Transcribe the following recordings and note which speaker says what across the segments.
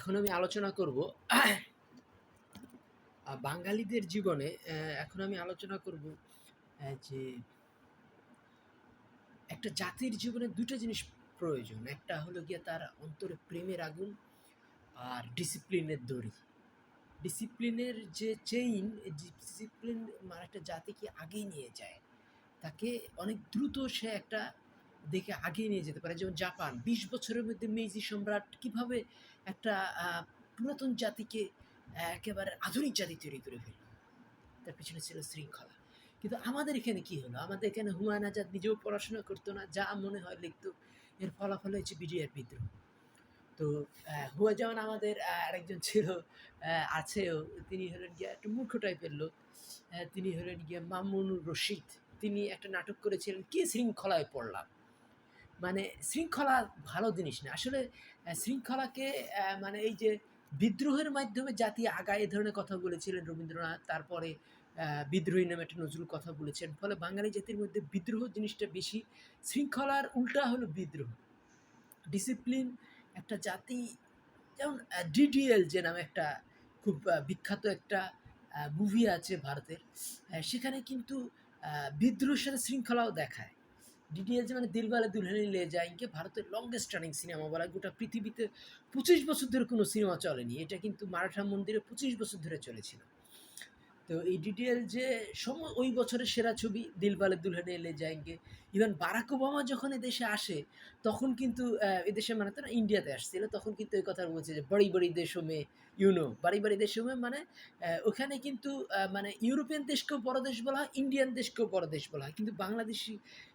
Speaker 1: এখন আমি আলোচনা করব বাঙালিদের জীবনে এখন আমি আলোচনা করব যে একটা জাতির জীবনে দুটো জিনিস প্রয়োজন। একটা হলো গিয়ে তার অন্তরে প্রেমের আগুন আর ডিসিপ্লিনের দড়ি। ডিসিপ্লিনের যে চেইন, ডিসিপ্লিন মানে একটা জাতিকে আগিয়ে নিয়ে যায়। তাকে অনেক দ্রুত সে একটা দেখে আগিয়ে নিয়ে যেতে পারে। যেমন জাপান ২০ বছরের মধ্যে মেজি সম্রাট কীভাবে একটা পুরাতন জাতিকে একেবারে আধুনিক জাতি তৈরি করে ফেলল। তার পিছনে ছিল শৃঙ্খলা। কিন্তু আমাদের এখানে কি হলো? আমাদের এখানে হুমায়ুন আজাদ নিজেও পড়াশোনা করতো না। যা মনে হয় লিখত। এর ফলাফল হয়েছে বিডিআর বিদ্রোহ। তো হুয়া যেমন আমাদের আরেকজন ছিল আছেও তিনি হলেন গিয়া একটু মূর্খ টাইপের লোক। তিনি হলেন গিয়া মামুনুর রশিদ। তিনি একটা নাটক করেছিলেন, কি শৃঙ্খলায় পড়লাম। মানে শৃঙ্খলা ভালো জিনিস না। আসলে শৃঙ্খলাকে মানে এই যে বিদ্রোহের মাধ্যমে জাতি আগায় এ ধরনের কথা বলেছিলেন রবীন্দ্রনাথ। তারপরে বিদ্রোহী নামে একটা নজরুল কথা বলেছেন। ফলে বাঙালি জাতির মধ্যে বিদ্রোহ জিনিসটা বেশি। শৃঙ্খলার উল্টা হলো বিদ্রোহ। ডিসিপ্লিন একটা জাতি, যেমন ডিডিএল যে নামে একটা খুব বিখ্যাত একটা মুভি আছে ভারতের। সেখানে কিন্তু বিদ্রোহের সাথে শৃঙ্খলাও দেখায়। ডিডিএল যে মানে দিলওয়ালে দুলহানিয়া লে যায়েঙ্গে ভারতের লংগেস্ট রানিং সিনেমা বলা গোটা পৃথিবীতে ২৫ বছর ধরে কোনো সিনেমা চলেনি। এটা কিন্তু মারাঠা মন্দিরে ২৫ বছর ধরে চলেছিল। তো এই ডিডিএল যে সম ওই বছরের সেরা ছবি Dilwale Dulhania Le যায়েঙ্গে। Even Barack Obama যখন এদেশে আসে তখন কিন্তু এদেশে মানে তো না ইন্ডিয়াতে আসছিল। তখন কিন্তু এই কথা বলছে যে বড়ি, বড়ি দেশোं में ইউ নো বাড়ি, বাড়ি দেশোं में মানে ওখানে কিন্তু মানে ইউরোপিয়ান দেশকেও বড় দেশ বলা হয়, ইন্ডিয়ান দেশকেও বড় দেশ বলা হয়। কিন্তু বাংলাদেশী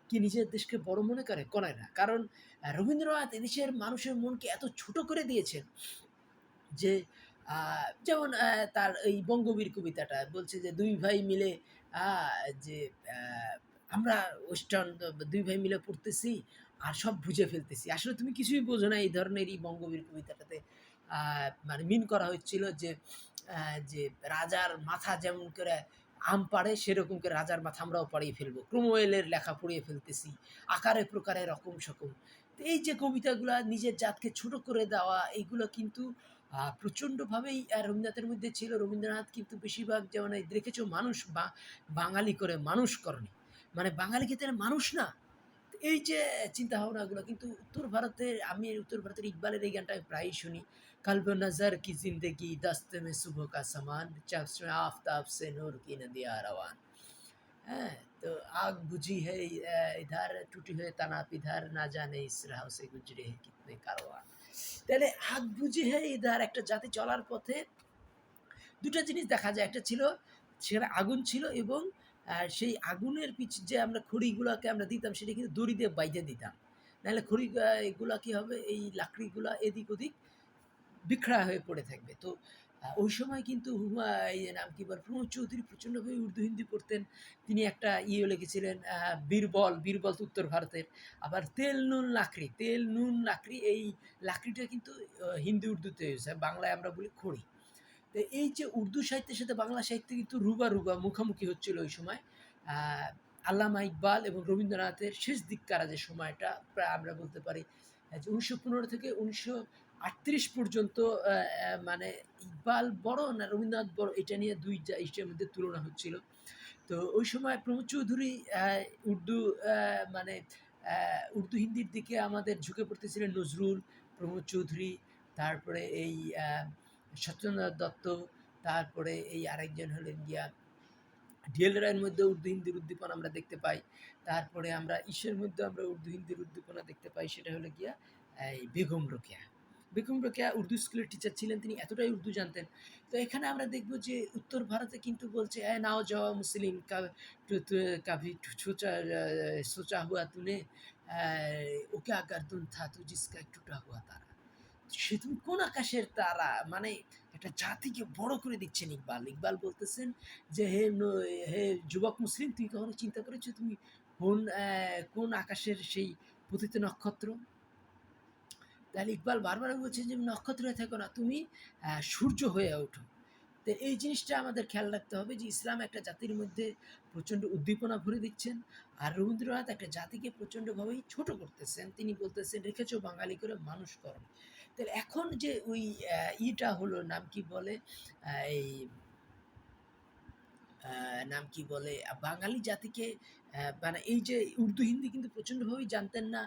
Speaker 1: কি নিজের দেশকে বড় মনে করে? করে না। কারণ রবীন্দ্রনাথ এদেশের মানুষের মনকে এত ছোট করে দিয়েছেন যে যেমন তার এই বঙ্গবীর কবিতাটা বলছে যে, "২ ভাই মিলে যে আমরা ওয়েস্টার্ন দুই ভাই মিলে পড়তেছি আর সব বুঝে ফেলতেছি।" আসলে তুমি কিছুই বোঝো না এই ধরনের এই বঙ্গবীর কবিতাটাতে মানে মিন করা হচ্ছিল যে যে রাজার মাথা যেমন করে আম পাড়ে সেরকম করে রাজার মাথা আমরাও পাড়িয়ে ফেলব। ক্রোমওয়েলের লেখা পড়িয়ে ফেলতেছি। আকারে প্রকারে রকম সকম। এই যে কবিতাগুলা নিজের জাতকে ছোট করে দেওয়া, এইগুলো কিন্তু প্রচণ্ডভাবেই রবীন্দ্রনাথের মধ্যে ছিল। রবীন্দ্রনাথ কিন্তু বেশিরভাগ যেমন দেখেছ, মানুষ বা, বাঙালি করে মানুষ করনি। মানে বাঙালি তাহলে মানুষ না? এই যে চিন্তা চিন্তাভাবনাগুলো কিন্তু উত্তর ভারতের, আমি উত্তর ভারতের ইকবালের এই গানটা প্রায়ই শুনি। "कल्ब नज़र की ज़िंदगी दस्त में सुबह का समान, चश्म आफ़ताब से नूर की नदियाँ रवान" হ্যাঁ? তো आग बुझी है अ, इधर टूटी है तनाप इधर ना जाने इस राह से गुज़रे हैं कितने कारवान। তাহলে আগ বুঝি হে ইধার একটা জাতি চলার পথে ২ টা জিনিস দেখা যায়। একটা ছিল সেখানে আগুন ছিল এবং আ সেই আগুনের পিছ যে আমরা খড়িগুলাকে আমরা দিতাম সেটা কিন্তু দড়ি দিয়ে বাইন্ধে দিতাম। নাহলে খড়ি আ এগুলা কি হবে এই লাকড়িগুলা এদিক ওদিক বিখড়া হয়ে পড়ে থাকবে। তো ওই সময় কিন্তু হুমা নাম কি বলে প্রমোদ চৌধুরী প্রচণ্ডভাবে উর্দু হিন্দি পড়তেন। তিনি একটা ইয়ে লিখেছিলেন বীরবল, বীরবল উত্তর ভারতের। আবার তেল নুন লাকড়ি, তেল নুন লাকড়ি এই লাকড়িটা কিন্তু হিন্দি উর্দুতে ইউজ হয়। বাংলায় আমরা বলি খড়ি। তো এই যে উর্দু সাহিত্যের সাথে বাংলা সাহিত্য কিন্তু রুবা-রুবা মুখামুখি হচ্ছিল ওই সময়। আল্লামা ইকবাল এবং রবীন্দ্রনাথের শেষ দিককার যে সময়টা প্রায় আমরা বলতে পারি যে ১৯১৫ থেকে ১৯৩৮ পর্যন্ত মানে ইকবাল বড় না রবীন্দ্রনাথ বড় এটা নিয়ে ২ জা ইসের মধ্যে তুলনা হচ্ছিল। তো ওই সময় প্রমোদ চৌধুরী উর্দু মানে উর্দু হিন্দির দিকে আমাদের ঝুঁকে পড়তেছিলেন নজরুল, প্রমোদ চৌধুরী, তারপরে এই সত্যেন্দ্রনাথ দত্ত, তারপরে এই আরেকজন হলেন গিয়া ডিএল রায়ের মধ্যেও উর্দু হিন্দির উদ্দীপনা আমরা দেখতে পাই। তারপরে আমরা ইসের মধ্যেও আমরা উর্দু হিন্দির উদ্দীপনা দেখতে পাই সেটা হলো গিয়া এই বেগম রোকেয়া। বেগম রোকেয়া উর্দু স্কুলের টিচার ছিলেন। তিনি এতটাই উর্দু জানতেন। তো এখানে আমরা দেখব যে উত্তর ভারতে কিন্তু বলছে, "এ নাও যাওয়া মুসলিম কাভি সোচা সোচা হুয়া তুনে ওকে ক্যা গর্দন থা তু জিসকা টুটা হুয়া তারা।" সে তুমি কোন আকাশের তারা? মানে একটা জাতিকে বড় করে দিচ্ছেন ইকবাল। ইকবাল বলতেছেন যে, "হে হে যুবক মুসলিম তুমি কখনো চিন্তা করেছ তুমি কোন কোন আকাশের সেই পতিত নক্ষত্র?" তাহলে ইকবাল বারবার বলছেন যে, "নক্ষত্র হয়ে থেকো না, তুমি সূর্য হয়ে ওঠো।" তো এই জিনিসটা আমাদের খেয়াল রাখতে হবে যে ইসলাম একটা জাতির মধ্যে প্রচণ্ড উদ্দীপনা ভরে দিচ্ছেন আর রবীন্দ্রনাথ একটা জাতিকে প্রচণ্ডভাবেই ছোট করতেছেন তিনি বলতেছেন রেখেছো বাঙালি করে মানুষ করো তাহলে এখন যে ওই ইটা হলো নাম কি বলে এই নাম কি বলে বাঙালি জাতিকে মানে এই যে উর্দু হিন্দি কিন্তু প্রচণ্ডভাবেই জানতেন না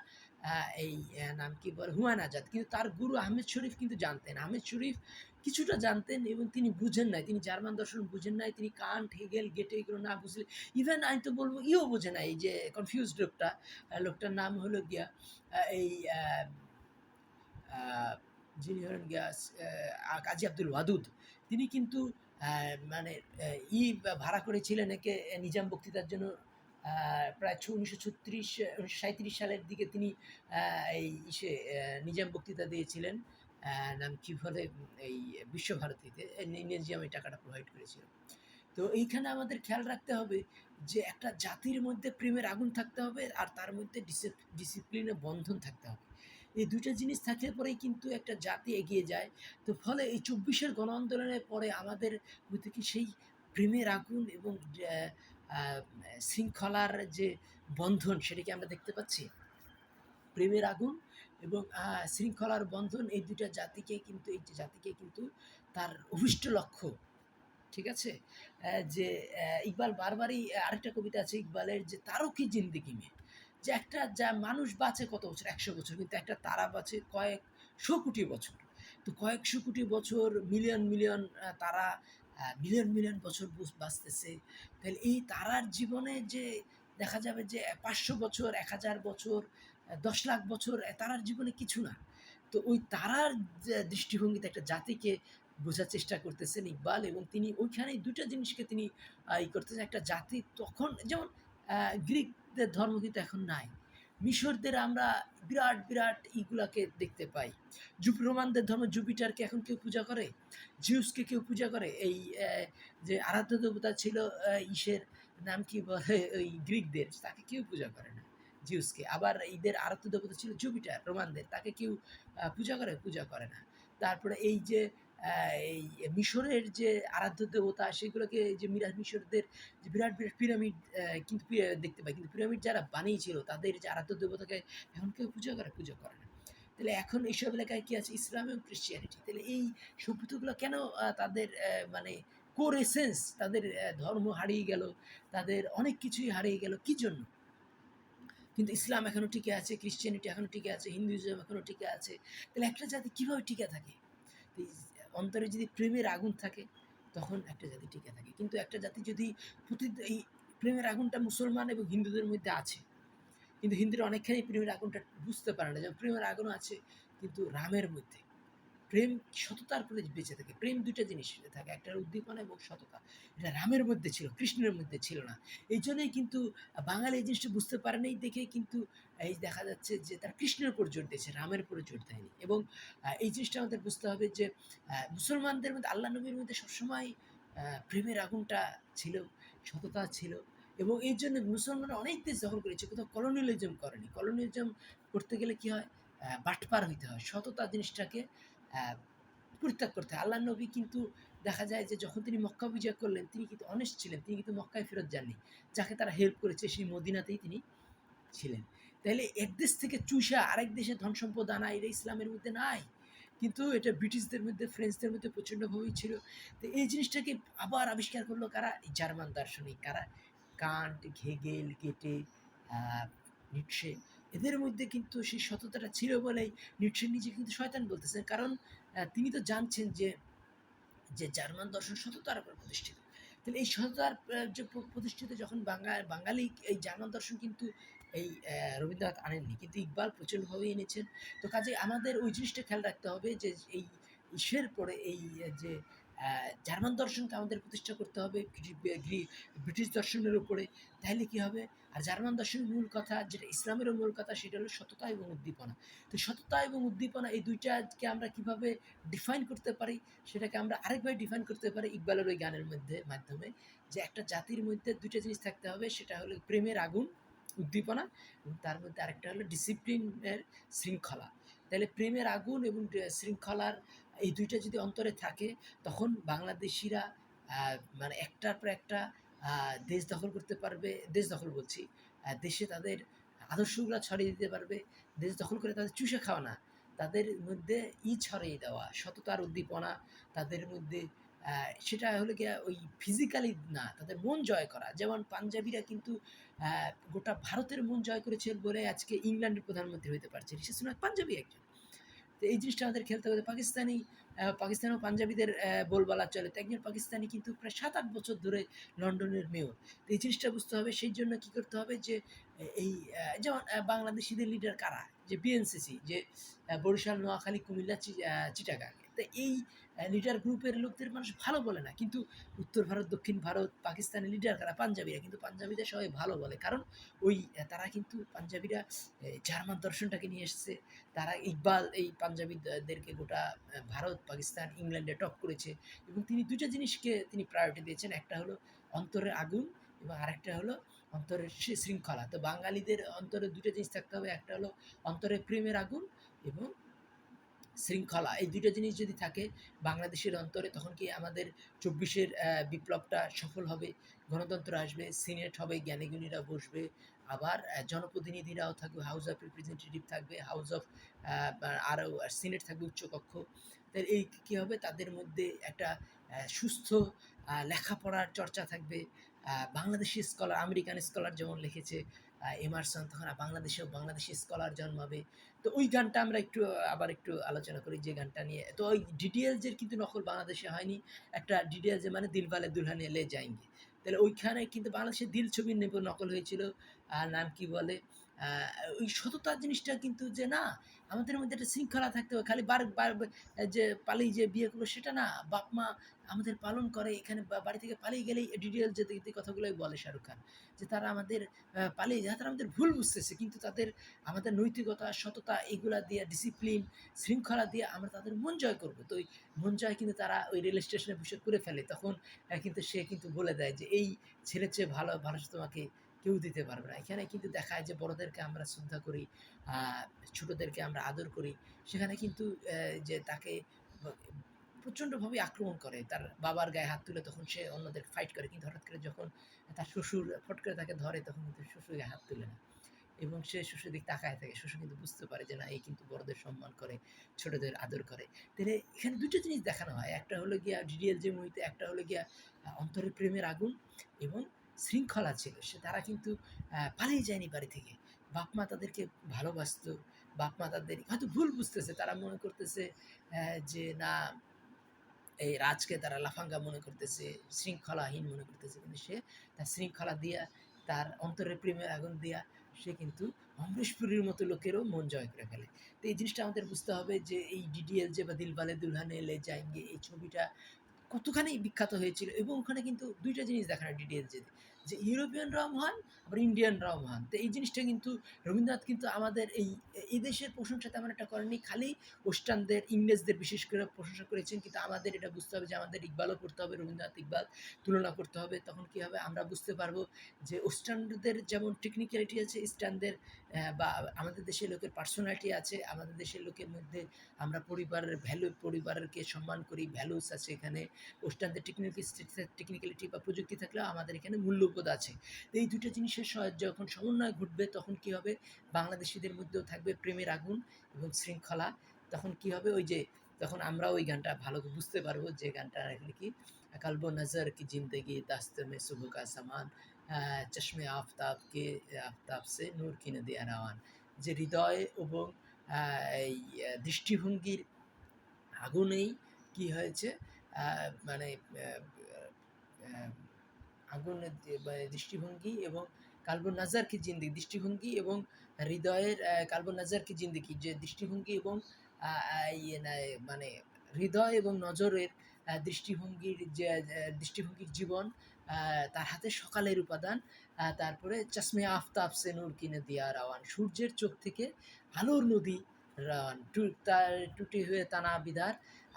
Speaker 1: এই নাম কি বলে হুমায়ুন আজাদ। কিন্তু তার গুরু আহমেদ শরীফ কিন্তু জানতেন। আহমেদ শরীফ কিছুটা জানতেন এবং তিনি বুঝেন নাই। তিনি জার্মান দর্শন বুঝেন নাই। তিনি কান হেগেল গেটে এগুলো না বুঝলে ইভেন আমি তো বলব, ইও বোঝে না। এই যে কনফিউজ লোকটা লোকটার নাম হলো গিয়া এই যিনি হলেন গিয়া কাজী আব্দুল ওয়াদুদ। তিনি কিন্তু মানে ই ভাড়া করেছিলেন একে নিজাম বক্তৃতার জন্য। প্রায় উনিশশো ছত্রিশ, উনিশশো সালের দিকে তিনি এই ইসে নিজাম বক্তৃতা দিয়েছিলেন নাম কি বলে, এই বিশ্বভারতীতে নিজাম এই টাকাটা প্রোভাইড করেছিল। তো এইখানে আমাদের খেয়াল রাখতে হবে যে একটা জাতির মধ্যে প্রেমের আগুন থাকতে হবে আর তার মধ্যে ডিসিপ্লিনের বন্ধন থাকতে হবে। এই দুটো জিনিস থাকলে পরেই কিন্তু একটা জাতি এগিয়ে যায়। তো ফলে এই চব্বিশের গণ আন্দোলনের পরে আমাদের কি সেই প্রেমের আগুন এবং শৃঙ্খলার যে বন্ধন সেটাকে আমরা দেখতে পাচ্ছি। প্রেমের আগুন এবং শৃঙ্খলার বন্ধন এই দুটা জাতিকে কিন্তু, এই জাতিকে কিন্তু তার অভিষ্ট লক্ষ্য। ঠিক আছে? যে ইকবাল বারবারই আরেকটা কবিতা আছে, ইকবালের যে তারও কি জিন্দিগি মে, যে একটা যা মানুষ বাঁচে কত বছর? একশো বছর। কিন্তু একটা তারা বাঁচে কয়েকশো কোটি বছর। তো কয়েকশো কোটি বছর মিলিয়ন মিলিয়ন তারা মিলিয়ন মিলিয়ন বছর বাঁচতেছে। তাহলে এই তারার জীবনে যে দেখা যাবে যে পাঁচশো বছর, এক হাজার বছর দশ লাখ বছর তারার জীবনে কিছু না। তো ওই তারার দৃষ্টিভঙ্গিতে একটা জাতিকে বোঝার চেষ্টা করতেছেন ইকবাল এবং তিনি ওইখানে দুটো জিনিসকে তিনি ই করতেছেন। একটা জাতি তখন, যেমন গ্রিকদের ধর্ম কিন্তু এখন নাই। মিশরদের আমরা বিরাট বিরাট ইগুলাকে দেখতে পাই। জুপ রোমানদের ধর্ম জুপিটারকে এখন কেউ পূজা করে? জিউসকে কেউ পূজা করে? এই যে আরাধ্য দেবতা ছিল ইসের নাম কি বলে? ওই গ্রিকদের, তাকে কেউ পূজা করে না। জিউসকে। আবার ঈদের আরাধ্য দেবতা ছিল জুপিটার, রোমানদের, তাকে কেউ পূজা করে? পূজা করে না। তারপরে এই যে এই মিশরের যে আরাধ্য দেবতা সেগুলোকে যে মিরাজ মিশরদের যে বিরাট বিরাট পিরামিড কিন্তু দেখতে পাই। কিন্তু পিরামিড যারা বানিয়েছিল, তাদের যে আরাধ্য দেবতাকে এখন কেউ পূজা করে, পুজো করে না। তাহলে এখন এইসব এলাকায় কি আছে? ইসলাম এবং ক্রিশ্চিয়ানিটি তাহলে এই সভ্যতাগুলো কেন তাদের মানে কোর এসেন্স তাদের ধর্ম হারিয়ে গেল, তাদের অনেক কিছুই হারিয়ে গেল, কি জন্য? কিন্তু ইসলাম এখনও টিকে আছে ক্রিশ্চিয়ানিটি এখনও টিকে আছে হিন্দুইজম এখনও টিকে আছে। তাহলে একটা জাতি কীভাবে টিকে থাকে? অন্তরে যদি প্রেমের আগুন থাকে, তখন একটা জাতি টিকে থাকে। কিন্তু একটা জাতি যদি প্রতি এই প্রেমের আগুনটা মুসলমান এবং হিন্দুদের মধ্যে আছে, কিন্তু হিন্দুরা অনেকখানি প্রেমের আগুনটা বুঝতে পারে না। যেমন প্রেমের আগুন আছে, কিন্তু রামের মধ্যে। প্রেম, সততার প্রতি বেঁচে থাকে। প্রেম দুইটা জিনিস থাকে একটা উদ্দীপনা এবং সততা। এটা রামের মধ্যে ছিল, কৃষ্ণের মধ্যে ছিল না। এই জন্যই কিন্তু বাঙালি এই জিনিসটা বুঝতে পারে নাই দেখে কিন্তু এই দেখা যাচ্ছে যে তার কৃষ্ণের উপর জোর দিয়েছে, রামের উপরে জোর দেয়নি। এবং এই জিনিসটা আমাদের বুঝতে হবে যে মুসলমানদের মধ্যে, আল্লাহ নবীর মধ্যে সবসময় প্রেমের আগুনটা ছিল, সততা ছিল। এবং এই জন্য মুসলমানরা অনেক দেশ দখল করেছে, কোথাও কলোনিয়ালিজম করেনি। কলোনিয়ালিজম করতে গেলে কি হয়? বাটপার হইতে হয়। সততা জিনিসটাকে পরিত্যাগ করতে আল্লাহ নবী কিন্তু দেখা যায় যে যখন তিনি মক্কা বিজয় করলেন তিনি কিন্তু অনেস্ট ছিলেন তিনি কিন্তু মক্কায় ফেরত যাননি। যাকে তারা হেল্প করেছে সেই মদিনাতেই তিনি ছিলেন। তাহলে এক দেশ থেকে চুষা আরেক দেশে ধন সম্পদ আনা এটা ইসলামের মধ্যে নাই। কিন্তু এটা ব্রিটিশদের মধ্যে ফ্রেঞ্চদের মধ্যে প্রচণ্ডভাবেই ছিল। তো এই জিনিসটাকে আবার আবিষ্কার করল কারা? এই জার্মান দার্শনিক। কারা? কান্ট ঘেগেল আহ, নিটসে। এদের মধ্যে কিন্তু সেই সততাটা ছিল বলেই নিটসে নিজে কিন্তু শয়তান বলতেছেন কারণ তিনি তো জানছেন যে যে জার্মান দর্শন সততার উপর প্রতিষ্ঠিত। তাহলে এই সততার যে প্রতিষ্ঠিত যখন বাঙা, বাঙালি এই জার্মান দর্শন কিন্তু এই রবীন্দ্রনাথ আনেননি। কিন্তু ইকবাল প্রচুরভাবে এনেছেন। তো কাজে আমাদের ওই জিনিসটা খেয়াল রাখতে হবে যে, এই ইসের পরে এই, যে জার্মান দর্শনকে আমাদের প্রতিষ্ঠা করতে হবে ব্রিটিশ দর্শনের উপরে। তাহলে কি হবে? আর জার্মান দর্শনের মূল কথা, যেটা ইসলামেরও মূল কথা, সেটা হলো সততা এবং উদ্দীপনা। তো সততা এবং উদ্দীপনা, এই দুইটাকে আমরা কীভাবে ডিফাইন করতে পারি? সেটাকে আমরা আরেকভাবে ডিফাইন করতে পারি ইকবালের ওই গানের মধ্যে, মাধ্যমে। যে একটা জাতির মধ্যে দুইটা জিনিস থাকতে হবে, সেটা হলো প্রেমের আগুন, উদ্দীপনা, এবং তার মধ্যে আরেকটা হলো ডিসিপ্লিনের শৃঙ্খলা। তাহলে প্রেমের আগুন এবং শৃঙ্খলার এই দুইটা যদি অন্তরে থাকে, তখন বাংলাদেশিরা মানে একটার পর একটা দেশ দখল করতে পারবে, দেশ দখল বলছি দেশে তাদের আদর্শগুলো ছড়িয়ে দিতে পারবে, দেশ দখল করে তাদের চুষে খাওয়া না, তাদের মধ্যে ই ছড়িয়ে দেওয়া, সততার উদ্দীপনা, তাদের মধ্যে সেটা হলো গিয়া ওই ফিজিক্যালি না, তাদের মন জয় করা। যেমন পাঞ্জাবিরা কিন্তু গোটা ভারতের মন জয় করেছে বলে আজকে ইংল্যান্ডের প্রধানমন্ত্রী হতে পারছে ঋষি সুনাক পাঞ্জাবি একজন। তো এই জিনিসটা আমাদের খেলতে হবে। পাকিস্তানি পাকিস্তান ও পাঞ্জাবিদের বোলবালা চলে। তো একজন পাকিস্তানি কিন্তু প্রায় সাত আট বছর ধরে লন্ডনের মেয়র। তো এই জিনিসটা বুঝতে হবে। সেই জন্য কী করতে হবে যে এই যেমন বাংলাদেশিদের লিডার কারা? যে বিএনসিসি যে বরিশাল, নোয়াখালী, কুমিল্লা চিটাগাং। তো এই লিডার গ্রুপের লোকদের মানুষ ভালো বলে না। কিন্তু উত্তর ভারত, দক্ষিণ ভারত, পাকিস্তানের লিডার কারা? পাঞ্জাবিরা। কিন্তু পাঞ্জাবিদের সবাই ভালো বলে। কারণ ওই তারা কিন্তু পাঞ্জাবিরা জার্মান দর্শনটাকে নিয়ে এসেছে। তারা ইকবাল, এই পাঞ্জাবিদেরকে গোটা ভারত, পাকিস্তান, ইংল্যান্ডে টপ করেছে। এবং তিনি দুটো জিনিসকে তিনি প্রায়োরিটি দিয়েছেন। একটা হলো অন্তরের আগুন এবং আরেকটা হলো অন্তরের শৃঙ্খলা। তো বাঙালিদের অন্তরে দুটো জিনিস থাকতে হবে। একটা হলো অন্তরের প্রেমের আগুন এবং শৃঙ্খলা, এই দুটো জিনিস যদি থাকে বাংলাদেশের অন্তরে, তখন কি আমাদের চব্বিশের বিপ্লবটা সফল হবে, গণতন্ত্র আসবে, সিনেট হবে, জ্ঞানীগুণীরা বসবে, আবার জনপ্রতিনিধিরাও থাকবে হাউস অফ রিপ্রেজেন্টেটিভ থাকবে হাউস অফ আরও সিনেট থাকবে উচ্চকক্ষ। তাই এই কী হবে? তাদের মধ্যে একটা সুস্থ লেখাপড়ার চর্চা থাকবে। বাংলাদেশি স্কলার আমেরিকান স্কলার যেমন লিখেছে এমারসন তখন বাংলাদেশেও বাংলাদেশি স্কলার জন্মাবে। তো ওই গানটা আমরা একটু, আবার একটু আলোচনা করি যে গানটা নিয়ে। তো ওই ডিটেলসের কিন্তু নকল বাংলাদেশে হয়নি। একটা ডিটেলসে মানে দিলবালে দুলহানে লে যায়নি তাহলে ওইখানে কিন্তু বাংলাদেশের দিল ছবির নকল হয়েছিল। আর নাম কি বলে? ওই সততার জিনিসটা কিন্তু যে না, আমাদের মধ্যে একটা শৃঙ্খলা থাকতে হবে। খালি বার বার যে পালিয়ে যে বিয়ে করব সেটা না, বাপ মা আমাদের পালন করে, এখানে বাড়ি থেকে পালিয়ে গেলেই যে যে কথাগুলোই বলে শাহরুখ খান। যে তারা আমাদের পালিয়ে যায়, তারা আমাদের ভুল বুঝতেছে, কিন্তু তাদের, আমাদের নৈতিকতা, সততা এগুলা দিয়ে ডিসিপ্লিন শৃঙ্খলা দিয়ে আমরা তাদের মন জয় করব। তো ওই মন জয় কিন্তু তারা ওই রেল স্টেশনে বসে করে ফেলে। তখন কিন্তু সে কিন্তু বলে দেয় যে, এই ছেলের চেয়ে ভালো ভালো তোমাকে কেউ দিতে পারবে না। এখানে কিন্তু দেখায় যে বড়দেরকে আমরা শ্রদ্ধা করি ছোটদেরকে আমরা আদর করি। সেখানে কিন্তু যে তাকে প্রচণ্ডভাবে আক্রমণ করে। তার বাবার গায়ে হাত তুলে তখন সে অন্যদের ফাইট করে। কিন্তু হঠাৎ করে যখন তার শ্বশুর ফট করে তাকে ধরে, তখন কিন্তু শ্বশুর গায়ে হাত তুলে না। এবং সে শ্বশুর দিক তাকায় থাকে। শ্বশুর কিন্তু বুঝতে পারে যে না এই কিন্তু বড়দের সম্মান করে, ছোটদের আদর করে। তাহলে এখানে দুটো জিনিস দেখানো হয়। একটা হলো গিয়া ডিডিএল যে মুভিতে একটা হলো গিয়া অন্তরের প্রেমের আগুন এবং শৃঙ্খলা ছিল, সে তারা কিন্তু পালিয়ে যায়নি বাড়ি থেকে। বাপ মা তাদেরকে ভালোবাসতো বাপ মা তাদের, হয়তো ভুল বুঝতেছে, তারা মনে করতেছে যে না, এই রাজকে তারা লাফাঙ্গা মনে করতেছে, শৃঙ্খলাহীন মনে করতেছে, কিন্তু সে তার শৃঙ্খলা দিয়া, তার অন্তরের প্রেমের আগুন দিয়া, সে কিন্তু অমরেশপুরীর মতো লোকেরও মন জয় করে ফেলে। তো এই জিনিসটা আমাদের বুঝতে হবে যে এই ডিডিএল যে বা দিলবালে দুলহানে লে যাইঙ্গে এই ছবিটা কতখানি বিখ্যাত হয়েছিল এবং ওখানে কিন্তু দুইটা জিনিস দেখানো ডিটেলস যে যে ইউরোপিয়ানরাও মহান আবার ইন্ডিয়ানরাও মহান তো এই জিনিসটা কিন্তু রবীন্দ্রনাথ কিন্তু আমাদের এই এই দেশের প্রশংসা তেমন একটা করেনি খালি ওয়েস্টার্নদের ইংরেজদের বিশেষ করে প্রশংসা করেছেন, কিন্তু আমাদের এটা বুঝতে হবে যে আমাদের ইকবালও করতে হবে, রবীন্দ্রনাথ ইকবাল তুলনা করতে হবে, তখন কী হবে আমরা বুঝতে পারব যে ওয়েস্টার্নদের যেমন টেকনিক্যালিটি আছে ইস্টার্নদের বা আমাদের দেশের লোকের পার্সোনালিটি আছে, আমাদের দেশের লোকের মধ্যে আমরা পরিবারের ভ্যালু পরিবারকে সম্মান করি ভ্যালুস আছে এখানে। ওয়েস্টার্নদের টেকনিক্যাল টেকনিক্যালিটি বা প্রযুক্তি থাকলেও আমাদের এখানে মূল্যবোধ আছে। এই দুটো জিনিসের যখন সমন্বয় ঘটবে, তখন কি হবে? বাংলাদেশিদের মধ্যেও থাকবে প্রেমের আগুন এবং শৃঙ্খলা। তখন কি হবে? ওই যে তখন আমরা ওই গানটা ভালো বুঝতে পারব যে গানটা এখানে কি? কলব নজর কি জিন্দগি দাস্ত মে সুবহ কা সামান চশমে আফতাব কে আফতাব সে নূর কি নদী আরাওয়ান যে হৃদয় এবং দৃষ্টিভঙ্গির আগুনেই কি হয়েছে? মানে আগুনের দৃষ্টিভঙ্গি এবং কালবন নাজার কি জিন্দিগি, দৃষ্টিভঙ্গি এবং হৃদয়ের কালবন নাজার কি জিন্দিগি, যে দৃষ্টিভঙ্গি এবং ইয়ে মানে হৃদয় এবং নজরের দৃষ্টিভঙ্গির যে দৃষ্টিভঙ্গির জীবন তার হাতে সকালের উপাদান তারপরে চশমে আফতাব সে নূর কিনে দিয়া রাওয়ান, সূর্যের চোখ থেকে আলোর নদী রাওয়ান, টু- তার, টুটি হয়ে তানা বিধার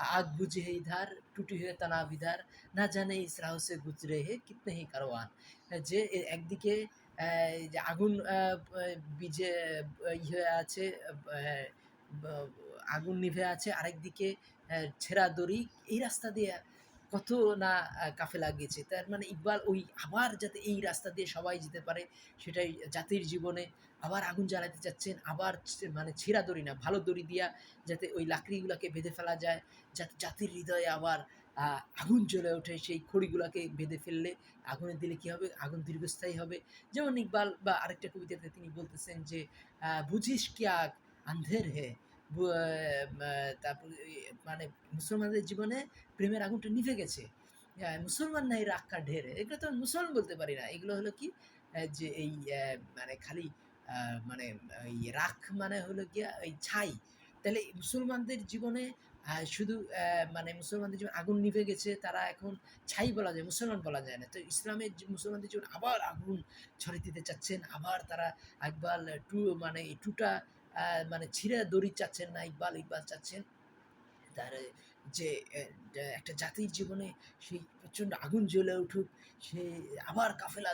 Speaker 1: आग बुझे इधर टूटी हुए तना বিধার না জানে ইস রাহ সে গুজরে হে কিতনে হি কারওয়ান যে এ- একদিকে আহ, এই যে আগুন আহ, আহ, বিজে আহ, ই হয়ে আছে আহ, বা- আগুন নিভে আছে আরেকদিকে আহ, ছেঁড়া দড়ি এই রাস্তা দিয়ে কত না আহ, কাফেলা গেছে তার মানে ইকবাল ওই আবার যাতে এই রাস্তা দিয়ে সবাই যেতে পারে সেটাই জাতির জীবনে আবার আগুন জ্বালাতে চাচ্ছেন, আবার মানে ছেঁড়া দড়ি না, ভালো দড়ি দিয়া যাতে ওই লাকড়িগুলোকে বেঁধে ফেলা যায়, যাতে জাতির হৃদয়ে আবার আগুন জ্বলে ওঠে সেই খড়িগুলোকে বেঁধে ফেললে আগুনে দিলে কি হবে? আগুন দীর্ঘস্থায়ী হবে। যেমন ইকবাল বা আরেকটা কবিতাতে তিনি বলতেছেন যে বুঝিস কি আগ আন্ধের হে? তারপর মানে মুসলমানদের জীবনে প্রেমের আগুনটা নিভে গেছে। মুসলমান নাই রাক্কা ঢের এগুলো তো মুসলমান বলতে পারি না। এগুলো হলো কি? যে এই মানে খালি মানে এই রাখ মানে হলো গিয়া এই ছাই। তাহলে মুসলমানদের জীবনে শুধু মানে মুসলমানদের জীবনে আগুন নিভে গেছে, তারা এখন ছাই বলা যায়, মুসলমান বলা যায় না। তো ইসলামের মুসলমানদের জীবন আবার আগুন ছড়িয়ে দিতে চাচ্ছেন, আবার তারা একবার টু মানে টুটা মানে ছিঁড়ে দড়ি চাচ্ছেন না, ইকবাল ইকবাল চাচ্ছেন। তার যে একটা জাতির জীবনে সেই প্রচণ্ড আগুন জ্বলে উঠুক, সে আবার কাফেলা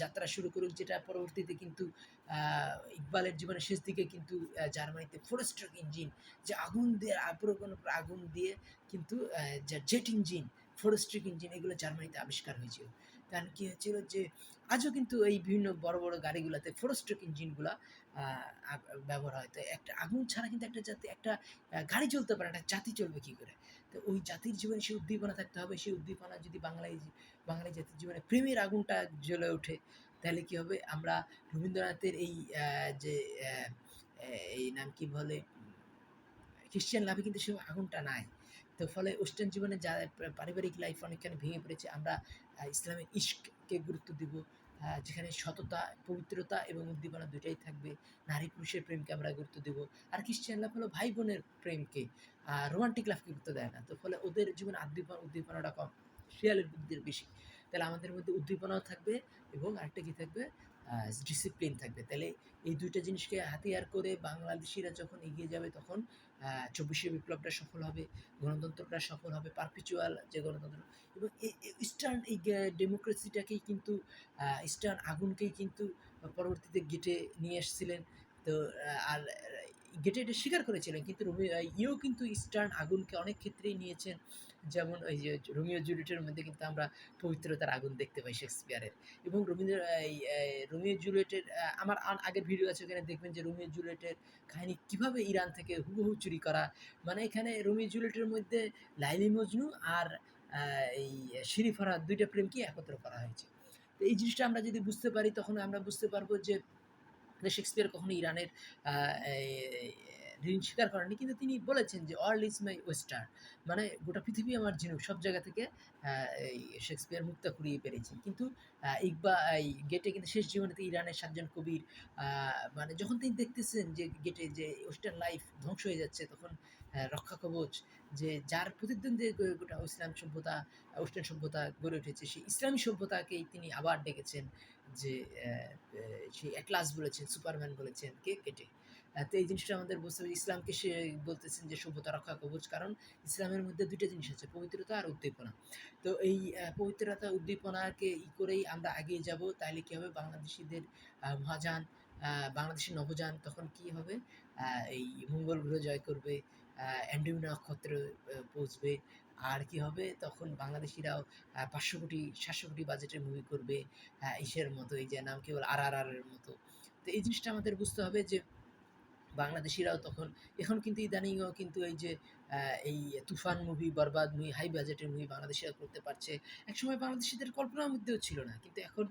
Speaker 1: যাত্রা শুরু করুক, যেটা পরবর্তীতে কিন্তু ইকবালের জীবনের শেষ দিকে কিন্তু জার্মানিতে ফোরেস্ট্রক ইঞ্জিন যে আগুন দিয়ে পুরোনো আগুন দিয়ে কিন্তু জেট ইঞ্জিন ফোরেস্ট্রিক ইঞ্জিন এগুলো জার্মানিতে আবিষ্কার হয়েছিল। কারণ কী হয়েছিল যে, আজও কিন্তু এই বিভিন্ন বড় বড় গাড়িগুলোতে ফোরেস্ট্রিক ইঞ্জিনগুলো ব্যবহার হয়। তো একটা আগুন ছাড়া কিন্তু একটা জাতি, একটা গাড়ি চলতে পারে, একটা জাতি চলবে কী করে? তো ওই জাতির জীবনে সেই উদ্দীপনা থাকতে হবে। সেই উদ্দীপনা যদি বাংলায় বাঙালি জাতির জীবনে প্রেমের আগুনটা জ্বলে ওঠে, তাহলে কি হবে? আমরা রবীন্দ্রনাথের এই যে এই নাম কি বলে? খ্রিশ্চান লাভে কিন্তু সে আগুনটা নাই। তো ফলে ওয়েস্টার্ন জীবনে যা পারিবারিক লাইফ অনেকখানি ভেঙে পড়েছে, আমরা ইসলামের ইস্ককে গুরুত্ব দিব যেখানে সততা, পবিত্রতা এবং উদ্দীপনা দুটাই থাকবে। নারী পুরুষের প্রেমকে আমরা গুরুত্ব দেব। আর খ্রিশ্চান লাভ হলো ভাই বোনের প্রেমকে রোমান্টিক লাভকে গুরুত্ব দেয় না। তো ফলে ওদের জীবনে উদ্দীপনা উদ্দীপনাটা কম। শিয়ালের বুদ্ধির বেশি। তাহলে আমাদের মধ্যে উদ্দীপনাও থাকবে এবং আরেকটা কী থাকবে? ডিসিপ্লিন থাকবে। তাহলে এই দুইটা জিনিসকে হাতিয়ার করে বাংলাদেশিরা যখন এগিয়ে যাবে তখন চব্বিশে বিপ্লবটা সফল হবে, গণতন্ত্রটা সফল হবে পারপিচুয়াল যে গণতন্ত্র এবং ইস্টার্ন এই ডেমোক্রেসিটাকেই কিন্তু ইস্টার্ন আগুনকেই কিন্তু পরবর্তীতে গেটে নিয়ে এসেছিলেন। তো আর গেটে এটা স্বীকার করেছিলেন। কিন্তু রোমিও ইও কিন্তু ইস্টার্ন আগুনকে অনেক ক্ষেত্রেই নিয়েছেন। যেমন ওই যে রোমিও জুলিয়েটের মধ্যে কিন্তু আমরা পবিত্রতার আগুন দেখতে পাই শেক্সপিয়ারের। এবং রবীন্দ্র রোমিও জুলিয়েটের আমার আগের ভিডিও আছে, ওখানে দেখবেন যে রোমিও জুলিয়েটের কাহিনী কীভাবে ইরান থেকে হুবহু চুরি করা। মানে এখানে রোমিও জুলিয়েটের মধ্যে লাইলি মজনু আর এই শিরি ফরহাদ দুইটা প্রেমকে একত্র করা হয়েছে। তো এই জিনিসটা আমরা যদি বুঝতে পারি, তখন আমরা বুঝতে পারব যে শেক্সপিয়ার কখনো ইরানের ঋণ স্বীকার করেননি। কিন্তু তিনি বলেছেন যে অল ইজ মাই ওয়েস্টার্ন মানে গোটা পৃথিবী আমার ঝিনুক সব জায়গা থেকে শেক্সপিয়ার মুক্তা কুড়িয়ে পেরেছেন। কিন্তু ইকবা এই গেটে কিন্তু শেষ জীবনেতে ইরানের সাতজন কবির মানে যখন তিনি দেখতেছেন যে গেটে যে ওয়েস্টার্ন লাইফ ধ্বংস হয়ে যাচ্ছে, তখন রক্ষা কবচ যে যার প্রতিদ্বন্দ্বী গোটা ইসলাম সভ্যতা ওয়েস্টার্ন সভ্যতা গড়ে উঠেছে, সেই ইসলামী সভ্যতাকেই তিনি আবার ডেকেছেন। যে সেই অ্যাটলাস বলেছেন সুপারম্যান বলেছেন কে কেটে তো এই জিনিসটা আমাদের বুঝতে হবে। ইসলামকে সে বলতেছেন যে সভ্যতা রক্ষা কবচ কারণ ইসলামের মধ্যে দুইটা জিনিস আছে পবিত্রতা আর উদ্দীপনা। তো এই পবিত্রতা উদ্দীপনাকে ই করেই আমরা এগিয়ে যাব তাহলে কী হবে? বাংলাদেশিদের আহ, মহাযান আহ, বাংলাদেশি নবযান তখন কি হবে? এই মঙ্গল গ্রহ জয় করবে অ্যান্ড্রিউ নক্ষত্র পৌঁছবে আর কি হবে? তখন বাংলাদেশিরাও পাঁচশো কোটি, সাতশো কোটি বাজেটের মুভি করবে ইসের মতো, এই যে নাম কি বল আর আর এর মতো। তো এই জিনিসটা আমাদের বুঝতে হবে যে, বাংলাদেশিরাও তখন, এখন কিন্তু ইদানিংও কিন্তু এই যে এই Toofan movie Borbaad movie high বাজেটের মুভি বাংলাদেশিরা করতে পারছে। একসময় বাংলাদেশিদের কল্পনার মধ্যেও ছিল না কিন্তু এখন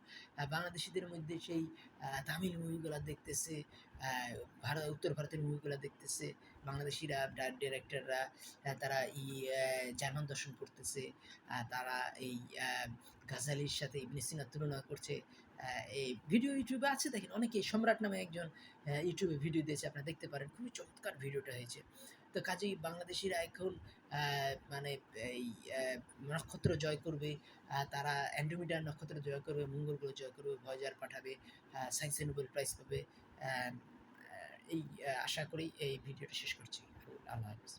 Speaker 1: বাংলাদেশিদের মধ্যে সেই তামিল মুভিগুলো দেখতেছে ভারত উত্তর ভারতের মুভিগুলো দেখতেছে বাংলাদেশিরা ডিরেক্টররা তারা ই আহ, জার্মান দর্শন করতেছে তারা এই গাজালির সাথে ইবনে সিনার তুলনা করছে এই ভিডিও ইউটিউবে আছে দেখেন অনেকে সম্রাট নামে একজন ইউটিউবে ভিডিও দিয়েছে আপনারা দেখতে পারেন খুবই চমৎকার ভিডিওটা হয়েছে। তো কাজেই বাংলাদেশিরা এখন মানে এই নক্ষত্র জয় করবে। তারা অ্যান্ড্রোমিডার নক্ষত্র জয় করবে মঙ্গল গ্রহ জয় করবে, ভয়জার পাঠাবে সায়েন্স নোবেল প্রাইজ পাবে। এই, আশা করেই এই ভিডিওটা শেষ করছি। আল্লাহ হাফিজ।